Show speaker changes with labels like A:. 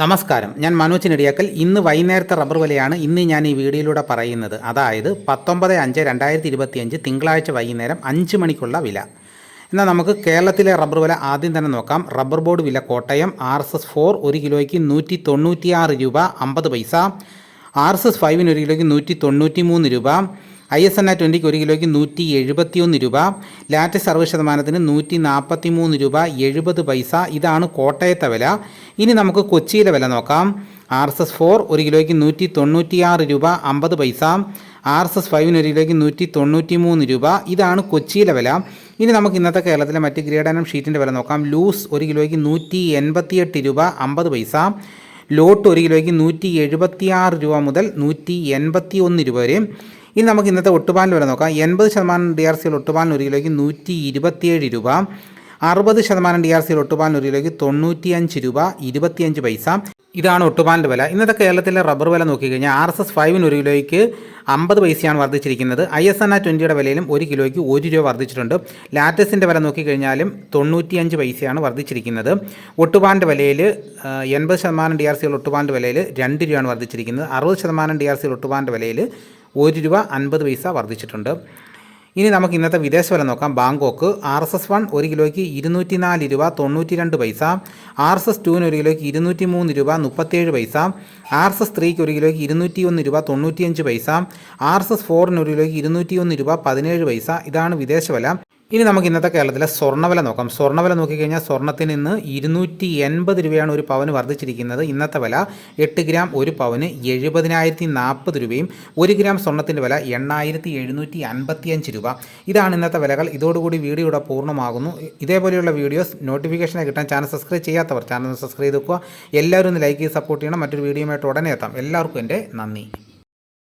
A: നമസ്കാരം. ഞാൻ മനോജ് നെടിയാക്കൽ. ഇന്ന് വൈകുന്നേരത്തെ റബ്ബർ വിലയാണ് ഇന്ന് ഞാൻ ഈ വീഡിയോയിലൂടെ പറയുന്നത്. അതായത് പത്തൊമ്പത് അഞ്ച് രണ്ടായിരത്തി ഇരുപത്തിയഞ്ച് തിങ്കളാഴ്ച വൈകുന്നേരം അഞ്ച് മണിക്കുള്ള വില. എന്നാൽ നമുക്ക് കേരളത്തിലെ റബ്ബർ വില ആദ്യം തന്നെ നോക്കാം. റബ്ബർ ബോർഡ് വില Kottayam R S S four ഒരു കിലോയ്ക്ക് നൂറ്റി തൊണ്ണൂറ്റിയാറ് രൂപ അമ്പത് പൈസ ആർ എസ് എസ് ഫൈവിന് ഒരു കിലോയ്ക്ക് നൂറ്റി തൊണ്ണൂറ്റി മൂന്ന് രൂപ ഐ എസ് എൻ ആ ട്വന്റിക്ക് ഒരു കിലോയ്ക്ക് നൂറ്റി എഴുപത്തിയൊന്ന് രൂപ ലാറ്റസ് അറുപത് ശതമാനത്തിന് നൂറ്റി നാൽപ്പത്തി മൂന്ന് രൂപ എഴുപത് പൈസ. ഇതാണ് കോട്ടയത്തെ വില. ഇനി നമുക്ക് കൊച്ചിയിലെ വില നോക്കാം. ആർ എസ് എസ് ഫോർ ഒരു കിലോയ്ക്ക് നൂറ്റി തൊണ്ണൂറ്റിയാറ് രൂപ അമ്പത് പൈസ. ആർ എസ് എസ് ഫൈവിന് ഒരു കിലോയ്ക്ക് നൂറ്റി തൊണ്ണൂറ്റി മൂന്ന് രൂപ. ഇതാണ് കൊച്ചിയിലെ വില. ഇനി നമുക്ക് ഇന്നത്തെ കേരളത്തിലെ മറ്റ് ഗ്രേഡാനം ഷീറ്റിന്റെ വില നോക്കാം. ലൂസ് ഒരു കിലോയ്ക്ക് നൂറ്റി എൺപത്തിയെട്ട് രൂപ അമ്പത് പൈസ. ലോട്ട് ഒരു കിലോയ്ക്ക് നൂറ്റി എഴുപത്തിയാറ് രൂപ മുതൽ നൂറ്റി എൺപത്തി ഒന്ന് രൂപ വരെ. ഇനി നമുക്ക് ഇന്നത്തെ ഒട്ടുപാലിന് വില നോക്കാം. എൺപത് ശതമാനം ഡി ആർ സിയിൽ ഒട്ടുപാലിന് ഒരു കിലോയ്ക്ക് നൂറ്റി ഇരുപത്തിയേഴ് രൂപ. അറുപത് ശതമാനം ഡി ആർ സിയിൽ ഒട്ടുപാലിന് ഒരു കിലോയ്ക്ക് തൊണ്ണൂറ്റിയഞ്ച് രൂപ ഇരുപത്തിയഞ്ച് പൈസ. ഇതാണ് ഒട്ടുപാലിന്റെ വില. ഇന്നത്തെ കേരളത്തിലെ റബ്ബർ വില നോക്കിക്കഴിഞ്ഞാൽ ആർ എസ് എസ് ഫൈവിന് ഒരു കിലോയ്ക്ക് അമ്പത് പൈസയാണ് വർദ്ധിച്ചിരിക്കുന്നത്. ഐ എസ് എൻ ആ ട്വന്റിയുടെ വിലയിലും ഒരു കിലോയ്ക്ക് ഒരു രൂപ വർദ്ധിച്ചിട്ടുണ്ട്. ലാറ്റസിന്റെ വില നോക്കിക്കഴിഞ്ഞാലും തൊണ്ണൂറ്റിയഞ്ച് പൈസയാണ് വർദ്ധിച്ചിരിക്കുന്നത്. ഒട്ടുപാലിന്റെ വിലയിൽ എൺപത് ശതമാനം ഡി ആർ സിയിൽ ഒട്ടുപാലിന്റെ വിലയിൽ രണ്ട് രൂപയാണ് വർദ്ധിച്ചിരിക്കുന്നത്. അറുപത് ശതമാനം ഡി ആർ സിയിൽ ഒട്ടുപാലിന്റെ വിലയിൽ ഒരു രൂപ അൻപത് പൈസ വർദ്ധിച്ചിട്ടുണ്ട്. ഇനി നമുക്ക് ഇന്നത്തെ വിദേശ വില നോക്കാം. Bangkok R S S one ഒരു കിലോയ്ക്ക് ഇരുന്നൂറ്റി നാല് രൂപ തൊണ്ണൂറ്റി രണ്ട് പൈസ. ആർ എസ് എസ് ടുവിന് ഒരു കിലോയ്ക്ക് ഇരുന്നൂറ്റി മൂന്ന് രൂപ മുപ്പത്തേഴ് പൈസ. ആർ എസ് എസ് ത്രീക്ക് ഒരു കിലോയ്ക്ക് ഇരുന്നൂറ്റി ഒന്ന് രൂപ തൊണ്ണൂറ്റിയഞ്ച് പൈസ. ആർ എസ് എസ് ഫോറിന് ഒരു കിലോയ്ക്ക് ഇരുന്നൂറ്റി ഒന്ന് രൂപ പതിനേഴ് പൈസ. ഇതാണ് വിദേശ വില. ഇനി നമുക്ക് ഇന്നത്തെ കേരളത്തിലെ സ്വർണവില നോക്കാം. സ്വർണവില നോക്കിക്കഴിഞ്ഞാൽ സ്വർണത്തിന് നിന്ന് ഇരുന്നൂറ്റി എൺപത് രൂപയാണ് ഒരു പവന് വർദ്ധിച്ചിരിക്കുന്നത്. ഇന്നത്തെ വില എട്ട് ഗ്രാം ഒരു പവന് എഴുപതിനായിരത്തി നാൽപ്പത് രൂപയും ഒരു ഗ്രാം സ്വർണത്തിന്റെ വില എണ്ണായിരത്തി എഴുന്നൂറ്റി അൻപത്തിയഞ്ച് രൂപ. ഇതാണ് ഇന്നത്തെ വിലകൾ. ഇതോടുകൂടി വീഡിയോ ഇവിടെ പൂർണമാകുന്നു. ഇതേപോലെയുള്ള വീഡിയോസ് നോട്ടിഫിക്കേഷനായി കിട്ടാൻ ചാനൽ സബ്സ്ക്രൈബ് ചെയ്യാത്തവർ ചാനൽ സബ്സ്ക്രൈബ് ചെയ്ത് വെക്കുക. എല്ലാവരും ഒന്ന് ലൈക്ക് ചെയ്ത് സപ്പോർട്ട് ചെയ്യണം. മറ്റൊരു വീഡിയോയുമായിട്ട് ഉടനെ എത്താം. എല്ലാവർക്കും എന്റെ നന്ദി.